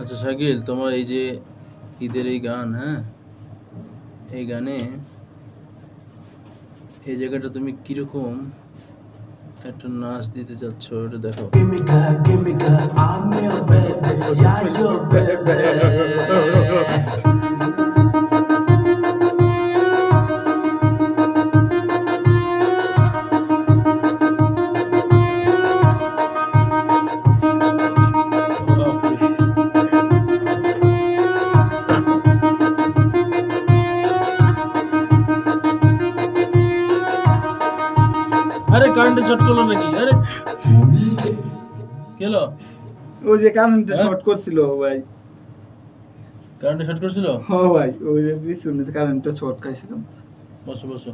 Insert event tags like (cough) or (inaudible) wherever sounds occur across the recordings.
আচ্ছা শাকিল, তোমার এই যে ঈদের এই গান হ্যাঁ? এই গানে এই জায়গাটা তুমি কীরকম একটা নাচ দিতে চাচ্ছ এটা দেখো। Give কারেন্টে শর্ট করল নাকি? আরে কেলো ওই যে কারেন্টে হ্যাঁ? শর্ট করছিল ভাই। কারেন্টে শর্ট করছিল? হ ভাই ওই যে পিছনে কারেন্টটা শর্ট খাইছিলাম। বসো বসো।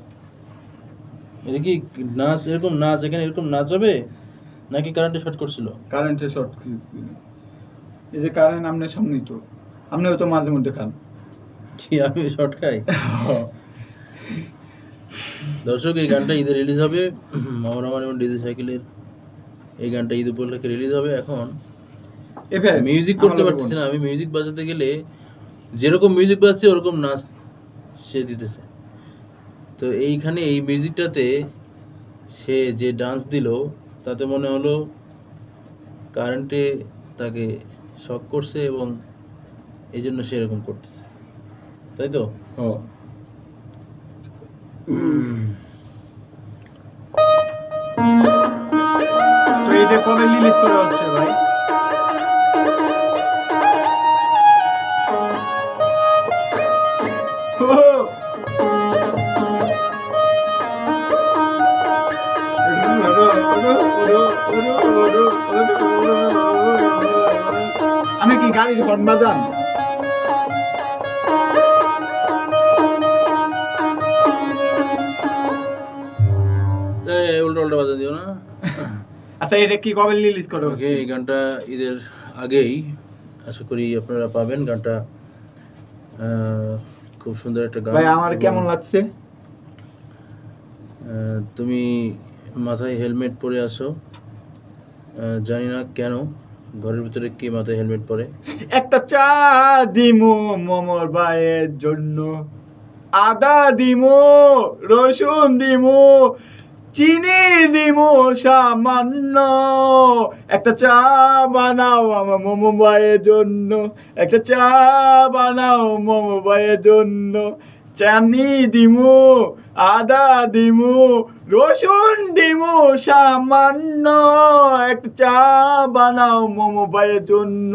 এটা কি নাচ এরকম নাচ এখানে এরকম নাচ হবে? নাকি কারেন্টে শর্ট করছিল? কারেন্টে শর্ট এই যে কারেন্ট আপনার সামনেই তো। আপনিও তো মাঝে মধ্যে খান। কি আমি শর্ট খাই? দর্শক এই গানটা ঈদে রিলিজ হবে। মহারমান এবং ডিজি সাইকেলের এই গানটা ঈদ উপলক্ষে রিলিজ হবে। এখন মিউজিক করতে পারতেছি না। আমি মিউজিক বাজাতে গেলে যেরকম মিউজিক বাজছে ওরকম নাচ সে দিতেছে। তো এইখানে এই মিউজিকটাতে সে যে ডান্স দিল তাতে মনে হলো কারেন্টে তাকে শক করছে এবং এই জন্য সে এরকম করতেছে। তাই তো? হ। এটা কবে রিলিজ করা হচ্ছে ভাই? আমি কি গাড়ির হর্ন বাজান আচ্ছা এটা কি কবে রিলিজ করা এই গানটা ঈদের আগেই আশা করি আপনারা পাবেন। গানটা খুব সুন্দর একটা গান ভাই আমার কেমন লাগছে? তুমি মাথায় হেলমেট পরে আসো। জানি না কেন ঘরের ভিতরে কি মাথায় হেলমেট পরে? একটা চা দিমু মোমর ভাইয়ের জন্য। আদা দিমো রসুন দিমু চিনি দিমু সামান্য। একটা চা বানাও আমার মোমো ভাইয়ের জন্য। একটা চা বানাও মোমো ভাইয়ের জন্য। চানি দিমু আদা দিমু রসুন দিমু সামান্য। একটা চা বানাও মোমো ভাইয়ের জন্য।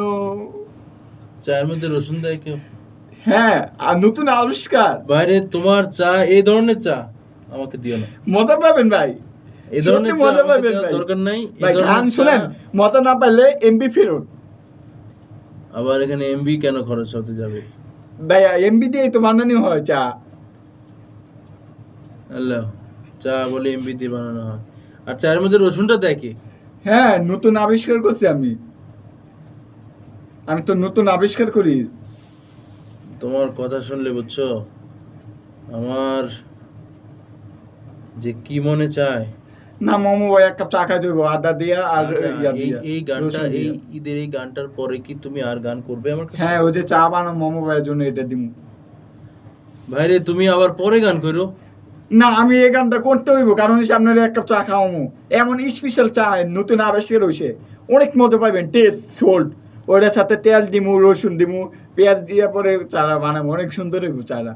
চায়ের মধ্যে রসুন দেয় কেউ? হ্যাঁ আর নতুন আবিষ্কার। বাইরে তোমার চা এই ধরনের চা। আমাকে দিও না। মজা পাবেন ভাই। এই ধরনের মজা পাবেন দরকার নাই। ভাই গান শুনেন মজা না এমবি ফেরত আবার এখানে এমবি কেন খরচ হতে যাবে? ভাই এমবি দিয়েই তো বানানো হয় চা। আল্লাহ চা বলে এমবি দিয়ে বানানো হয়। আর চায়ের মধ্যে রসুনটা দেয় কে? হ্যাঁ নতুন আবিষ্কার করছি আমি। আমি তো নতুন আবিষ্কার করি। তোমার কথা শুনলে বুঝছ? আমার যে কি মনে চায়? না মামু ভাই এক কাপ চা খাই দেবো আদা দিয়া আর আচ্ছা, ইয়া এই দিয়া, এই গানটা এই ঈদের এই গানটার পরে কি তুমি আর গান করবে আমার কাছে? হ্যাঁ ওই যে চা বানাও মামু ভাইয়ের জন্য এটা দিব ভাইরে তুমি আবার পরে গান করো? না আমি এই গানটা করতে হইব কারণ আপনার এক কাপ চা খাওয়ামো এমন স্পেশাল চা নতুন আবিষ্কার হয়েছে অনেক মজা পাইবেন টেস্ট সোল্ড ওটার সাথে তেল দিমু রসুন দিমু পেঁয়াজ দিয়ে পরে চারা বানাবো অনেক সুন্দর হইব চারা।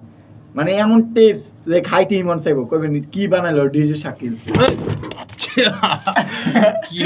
মানে এমন টেস্ট যে খাইতেই মন চাইব। কবে কি বানালো ডিজে শাকিল? (laughs) (laughs)